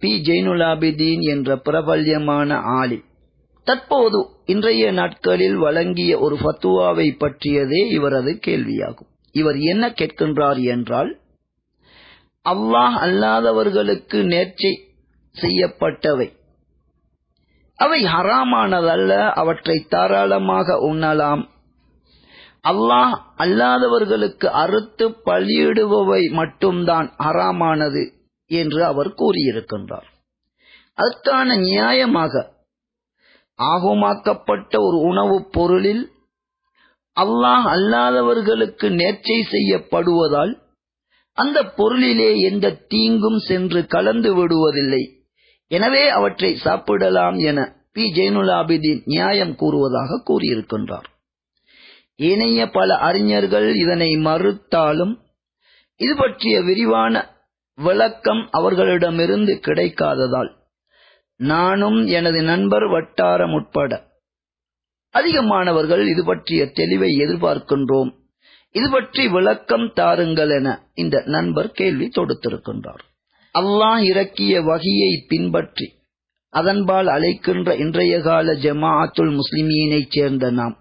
B Jainulabideen என்ற பிரபல்யமான ஆளி தற்போது இன்றைய நாட்களில் வழங்கிய ஒரு ஃபத்துவாவை பற்றியதே இவரது கேள்வியாகும். இவர் என்ன கேட்கின்றார் என்றால் அல்லாஹ் அல்லாதவர்களுக்கு நேர்ச்சை செய்யப்பட்டவை. அவை ஹராமானதல்ல அவற்றை தாராளமாக உண்ணலாம். அல்லாஹ் அல்லாதவர்களுக்கு அறுத்து பலியிடுபவை மட்டும்தான் ஹராமானது. என்று அவர் கூறியிருக்கின்றார். அதற்கான நியாயமாக ஆகமாக்கப்பட்ட ஒரு உணவுப் பொருளில் அல்லாஹ் அல்லாதவர்களுக்கு நேர்ச்சை செய்யப்படுவதால் அந்த பொருளிலே எந்த தீங்கும் சென்று கலந்து விடுவதில்லை. எனவே அவற்றை சாப்பிடலாம் என பி. ஜெயினுலாபிதீன் நியாயம் கூறுவதாக கூறியிருக்கின்றார். ஏனைய பல அறிஞர்கள் இதனை மறுத்தாலும் இது பற்றிய விரிவான விளக்கம் அவர்களிடமிருந்து கிடைக்காததால். நானும் எனது நண்பர் வட்டாரம் உட்பட அதிகமானவர்கள் இது பற்றிய தெளிவை எதிர்பார்க்கின்றோம். இது பற்றி விளக்கம் தாருங்கள் என இந்த நண்பர் கேள்வி தொடுத்திருக்கின்றார். அல்லாஹ் இறக்கிய வகையை பின்பற்றி அதன்பால் அழைக்கின்ற இன்றைய கால ஜமாஅத்துல் முஸ்லிமீனைச் சேர்ந்த நாம்.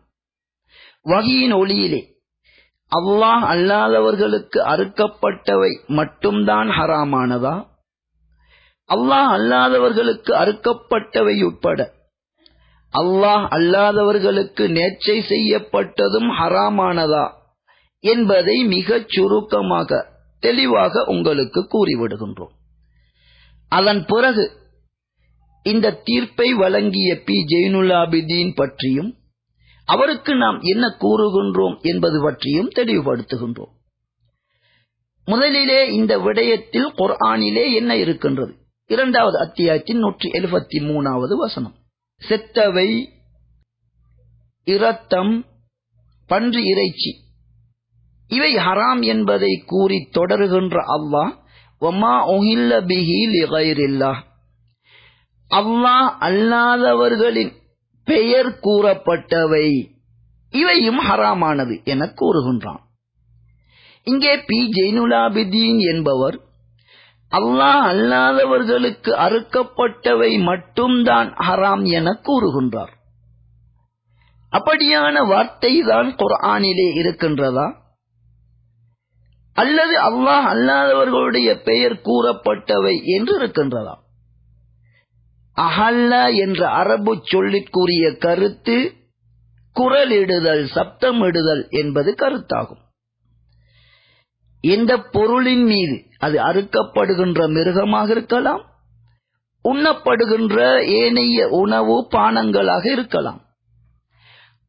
வகையின் ஒளியிலே அல்லாஹ் அல்லாதவர்களுக்கு அறுக்கப்பட்டவை மட்டும்தான் ஹராமானதா? அல்லாஹ் அல்லாதவர்களுக்கு அறுக்கப்பட்டவை உட்பட அல்லாஹ் அல்லாதவர்களுக்கு நேர்ச்சை செய்யப்பட்டதும் ஹராமானதா என்பதை மிகச் சுருக்கமாக தெளிவாக உங்களுக்கு கூறிவிடுகின்றோம். அதன் பிறகு இந்த தீர்ப்பை வழங்கிய பி ஜெயினுல்லாபிதீன் பற்றியும் அவருக்கு நாம் என்ன கூறுகின்றோம் என்பது பற்றியும் தெளிவுபடுத்துகின்றோம். முதலிலே இந்த விடயத்தில் குர்ஆனிலே என்ன இருக்கின்றது? இரண்டாவது அத்தியாயத்தின் நூற்றி எழுபத்தி மூணாவது வசனம். செத்தவை இரத்தம் பன்றி இறைச்சி. இவை ஹராம் என்பதை கூறி தொடருகின்ற அல்லாஹ் ஒமா ஒஹில்ல பிஹி லிகைரில்லா அல்லாஹ் அல்லாதவர்களின் பெயர் கூறப்பட்டவை. இவையும் ஹராமானது என கூறுகின்றான். இங்கே பி. ஜெய்னுலாபிதீன் என்பவர் அல்லாஹ் அல்லாதவர்களுக்கு அறுக்கப்பட்டவை மட்டும்தான் ஹராம் என கூறுகின்றார். அப்படியான வார்த்தை தான் குர்ஆனிலே இருக்கின்றதா? அல்லது அல்லாஹ் அல்லாதவர்களுடைய பெயர் கூறப்பட்டவை என்று இருக்கின்றதா? அஹல்ல என்ற அரபு சொல்லிற்குரிய கருத்து குரலிடுதல் சப்தமிடுதல் என்பது கருத்தாகும். எந்த பொருளின் மீது அது அறுக்கப்படுகின்ற மிருகமாக இருக்கலாம் உண்ணப்படுகின்ற ஏனைய உணவு பானங்களாக இருக்கலாம்.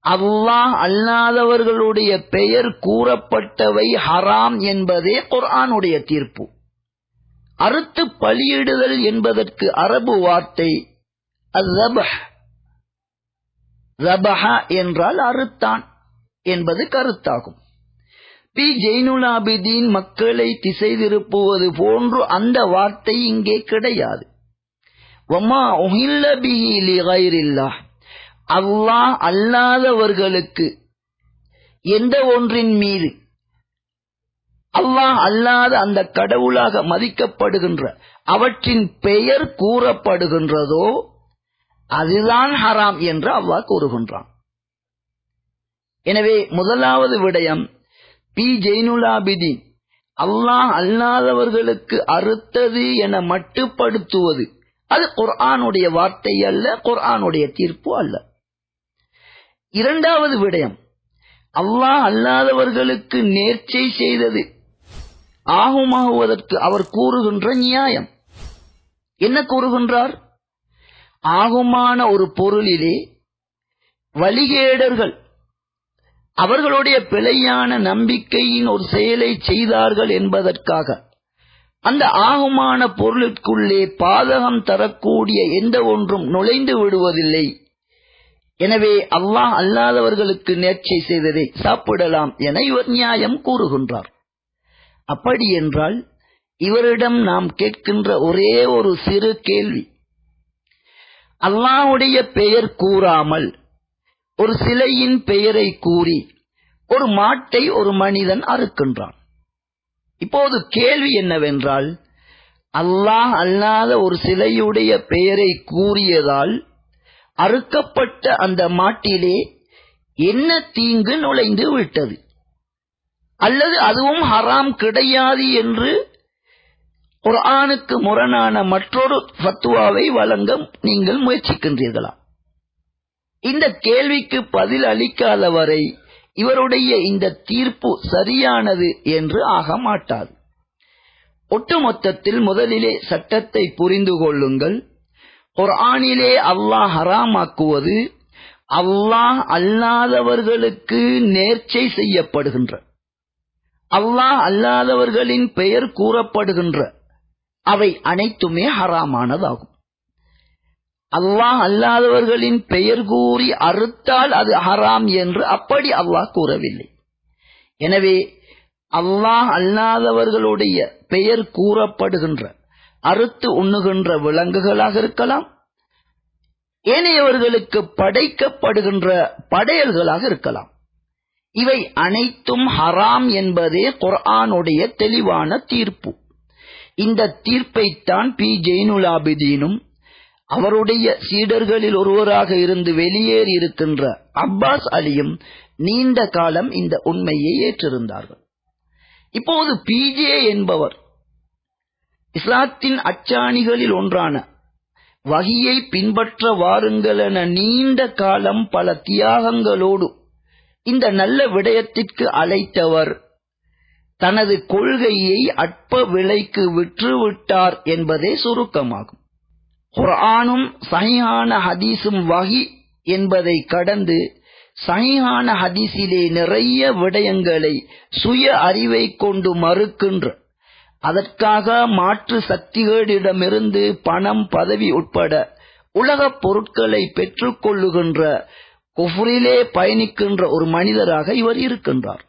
அல்லாஹ் அல்லாதவர்களுடைய பெயர் கூறப்பட்டவை ஹராம் என்பதே குர்ஆனுடைய தீர்ப்பு. அறுத்து பலியிடுதல் என்பதற்கு அரபு வார்த்தை என்றால் அறுத்தான் என்பது கருத்தாகும். பி. ஜெயினுலாபிதீன் மக்களை திசை திருப்புவது போன்று அந்த வார்த்தை இங்கே கிடையாது. அல்லாஹ் அல்லாதவர்களுக்கு எந்த ஒன்றின் மீது அல்லாஹ் அல்லாத அந்த கடவுளாக மதிக்கப்படுகின்ற அவற்றின் பெயர் கூறப்படுகின்றதோ அதுதான் ஹராம் என்று அல்லாஹ் கூறுகின்றான். எனவே முதலாவது விடயம் பி ஜெயினுலாபிதீன் அல்லாஹ் அல்லாதவர்களுக்கு அறுத்தது என மட்டுப்படுத்துவது அது குர்ஆனுடைய வார்த்தை அல்ல குர்ஆனுடைய தீர்ப்பு அல்ல. இரண்டாவது விடயம் அல்லாஹ் அல்லாதவர்களுக்கு நேர்ச்சை செய்தது ஆகுமாகுவதற்கு அவர் கூறுகின்ற நியாயம். என்ன கூறுகின்றார்? ஆகுமான ஒரு பொருளிலே வழிகேடர்கள் அவர்களுடைய பிழையான நம்பிக்கையின் ஒரு செயலை செய்தார்கள் என்பதற்காக அந்த ஆகுமான பொருளுக்குள்ளே பாதகம் தரக்கூடிய எந்த ஒன்றும் நுழைந்து விடுவதில்லை. எனவே அல்லாஹ் அல்லாதவர்களுக்கு நேர்ச்சை செய்ததை சாப்பிடலாம் என இவர் நியாயம் கூறுகின்றார். அப்படி என்றால் இவரிடம் நாம் கேட்கின்ற ஒரே ஒரு சிறு கேள்வி. அல்லாஹுடைய பெயர் கூறாமல் ஒரு சிலையின் பெயரை கூறி ஒரு மாட்டை ஒரு மனிதன் அறுக்கின்றான். இப்போது கேள்வி என்னவென்றால் அல்லாஹ் அல்லாத ஒரு சிலையுடைய பெயரை கூறியதால் அறுக்கப்பட்ட அந்த மாட்டிலே என்ன தீங்கு நுழைந்து விட்டது? அல்லது அதுவும் ஹராம் கிடையாது என்று குர்ஆனுக்கு முரணான மற்றொரு ஃபத்துவாவை வழங்க நீங்கள் முயற்சிக்கின்றீர்களா? இந்த கேள்விக்கு பதில் அளிக்காத வரை இவருடைய இந்த தீர்ப்பு சரியானது என்று ஆக மாட்டாது. ஒட்டுமொத்தத்தில் முதலிலே சட்டத்தை புரிந்து கொள்ளுங்கள். குர்ஆனிலே அல்லாஹ் ஹராமாக்குவது அல்லாஹ் அல்லாதவர்களுக்கு நேர்ச்சை செய்யப்படுகின்ற அல்லாஹ் அல்லாதவர்களின் பெயர் கூறப்படுகின்ற அவை அனைத்துமே ஹராமானதாகும். அல்லாஹ் அல்லாதவர்களின் பெயர் கூறி அறுத்தால் அது ஹராம் என்று அப்படி அல்லாஹ் கூறவில்லை. எனவே அல்லாஹ் அல்லாதவர்களுடைய பெயர் கூறப்படுகின்ற அறுத்து உண்ணுகின்ற விலங்குகளாக இருக்கலாம் ஏனையவர்களுக்கு படைக்கப்படுகின்ற படையல்களாக இருக்கலாம். இவை அனைத்தும் ஹராம் என்பதே குர்ஆனுடைய தெளிவான தீர்ப்பு. இந்த தீர்ப்பைத்தான் பி. ஜெயினுலாபிதீனும் அவருடைய சீடர்களில் ஒருவராக இருந்து வெளியேறி இருக்கின்ற அப்பாஸ் அலியும் நீண்ட காலம் இந்த உண்மையை ஏற்றிருந்தார்கள். இப்போது பிஜே என்பவர் இஸ்லாத்தின் அச்சாணிகளில் ஒன்றான வகியை பின்பற்ற வாருங்கள் என நீண்ட காலம் பல தியாகங்களோடு இந்த நல்ல விடயத்திற்கு அழைத்தவர். தனது கொள்கையை அற்ப விலைக்கு விற்றுவிட்டார் என்பதே சுருக்கமாகும். குர்ஆனும் சஹிஹான ஹதீஸும் வகி என்பதை கடந்து சஹிஹான ஹதீஸிலே நிறைய விடயங்களை சுய அறிவை கொண்டு மறுக்கின்ற அதற்காக மாற்று சக்திகளிடமிருந்து பணம் பதவி உட்பட உலகப் பொருட்களை பெற்றுக்கொள்ளுகின்ற குஃபுரிலே பயணிக்கின்ற ஒரு மனிதராக இவர் இருக்கின்றார்.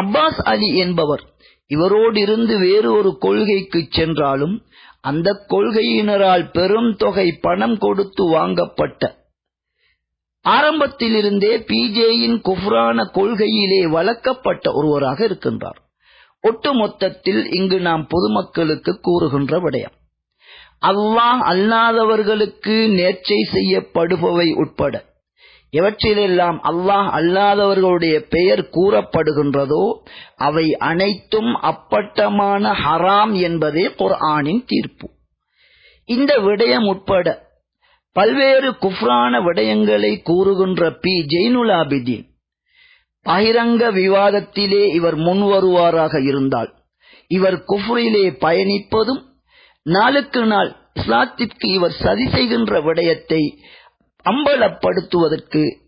அப்பாஸ் அலி என்பவர் இவரோடு இருந்து வேறு ஒரு கொள்கைக்கு சென்றாலும் அந்த கொள்கையினரால் பெரும் தொகை பணம் கொடுத்து வாங்கப்பட்ட. ஆரம்பத்திலிருந்தே பிஜேயின் குஃப்ரான கொள்கையிலே வளர்க்கப்பட்ட ஒருவராக இருக்கின்றார். ஒட்டுமொத்தத்தில் இங்கு நாம் பொதுமக்களுக்கு கூறுகின்ற விடயம். அல்லாஹ் அல்லாதவர்களுக்கு நேர்ச்சை செய்யப்படுபவை உட்பட எவற்றிலெல்லாம் அல்லாஹ் அல்லாதவர்களுடைய பெயர் கூறப்படுகின்றதோ அவை அனைத்தும் அப்பட்டமான ஹராம் என்பதே குர்ஆனின் தீர்ப்பு. இந்த விடயம் உட்பட பல்வேறு குஃப்ரான விடயங்களை கூறுகின்ற பி. ஜெயினுலாபிதீன் பகிரங்க விவாதத்திலே இவர் முன்வருவாராக இருந்தால் இவர் குஃப்ரிலே பயணிப்பதும் நாளுக்கு நாள் இஸ்லாத்திற்கு இவர் சதி செய்கின்ற விடயத்தை அம்பலப்படுத்துவதற்கு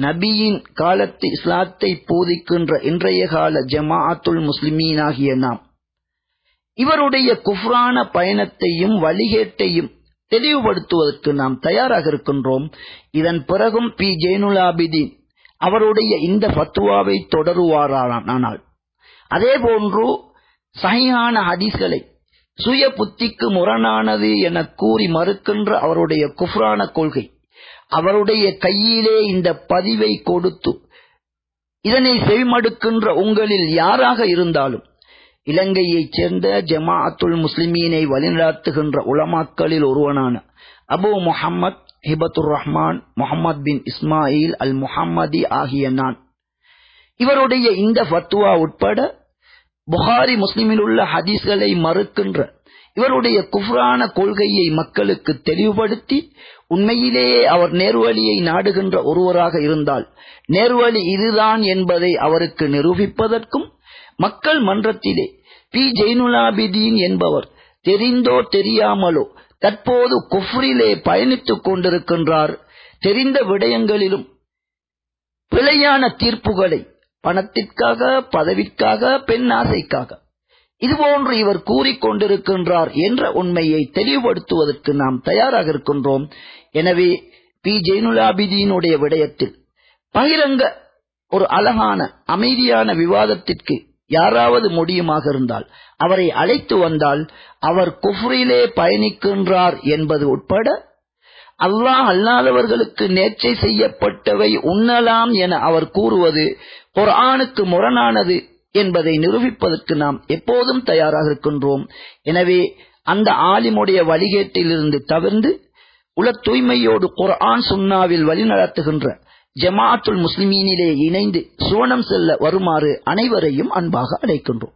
நபியின் காலத்து இஸ்லாத்தை போதிக்கின்ற இன்றைய கால ஜமாஅத்துல் முஸ்லிமீனாகிய நாம். இவருடைய குஃப்ரான பயணத்தையும் வழிகேட்டையும் தெளிவுபடுத்துவதற்கு நாம் தயாராக இருக்கின்றோம். இதன் பிறகும் பி. ஜெயினுலாபிதீன் அவருடைய இந்த ஃபத்துவாவை தொடருவாரானால் அதே போன்று சஹியான ஹதீஸ்களை சுய புத்திக்கு முரணானது என கூறி மறுக்கின்ற அவருடைய குஃப்ரான கொள்கை அவருடைய கையிலே இந்த பதிவை கொடுத்து இதனை செவிமடுக்கின்ற உங்களில் யாராக இருந்தாலும் இலங்கையைச் சேர்ந்த ஜமாஅத்துல் முஸ்லிமீனை வழிநடத்துகின்ற உலமாக்களில் ஒருவனான அபு முஹம்மத் ஹிபத்துர் ரஹ்மான் முகமது பின் இஸ்மாயில் அல் முஹம்மதி ஆகிய நான். இவருடைய இந்த ஃபத்துவா உட்பட புகாரி முஸ்லிமில் உள்ள ஹதீஸ்களை மறுக்கின்ற இவருடைய குஃப்ரான கொள்கையை மக்களுக்கு தெளிவுபடுத்தி உண்மையிலேயே அவர் நேர்வழியை நாடுகின்ற ஒருவராக இருந்தால் நேர்வழி இதுதான் என்பதை அவருக்கு நிரூபிப்பதற்கும் மக்கள் மன்றத்திலே பி. ஜெயினுலாபிதீன் என்பவர் தெரிந்தோ தெரியாமலோ தற்போது குஃப்ரிலே பயணித்துக் கொண்டிருக்கின்றார். தெரிந்த விடயங்களிலும் பிழையான தீர்ப்புகளை பணத்திற்காக பதவிக்காக பெண் ஆசைக்காக இதுபோன்று இவர் கூறிக்கொண்டிருக்கின்றார் என்ற உண்மையை தெளிவுபடுத்துவதற்கு நாம் தயாராக இருக்கின்றோம். எனவே பி. ஜெயினுலாபிதீனுடைய விடயத்தில் பகிரங்க ஒரு அழகான அமைதியான விவாதத்திற்கு யாராவது முடியுமாக இருந்தால் அவரை அழைத்து வந்தால் அவர் குஃப்ரிலே பயணிக்கின்றார் என்பது உட்பட அல்லாஹ் அல்லாதவர்களுக்கு நேர்ச்சை செய்யப்பட்டவை உண்ணலாம் என அவர் கூறுவது குரானுக்கு முரணானது என்பதை நிரூபிப்பதற்கு நாம் எப்போதும் தயாராக இருக்கின்றோம். எனவே அந்த ஆலிமுடைய வழிகேட்டிலிருந்து தவிர்ந்து உல தூய்மையோடு குர்ஆன் சுன்னாவில் வழிநடத்துகின்ற ஜமாஅத்துல் முஸ்லிமீனிலே இணைந்து சுவனம் செல்ல வருமாறு அனைவரையும் அன்பாக அழைக்கின்றோம்.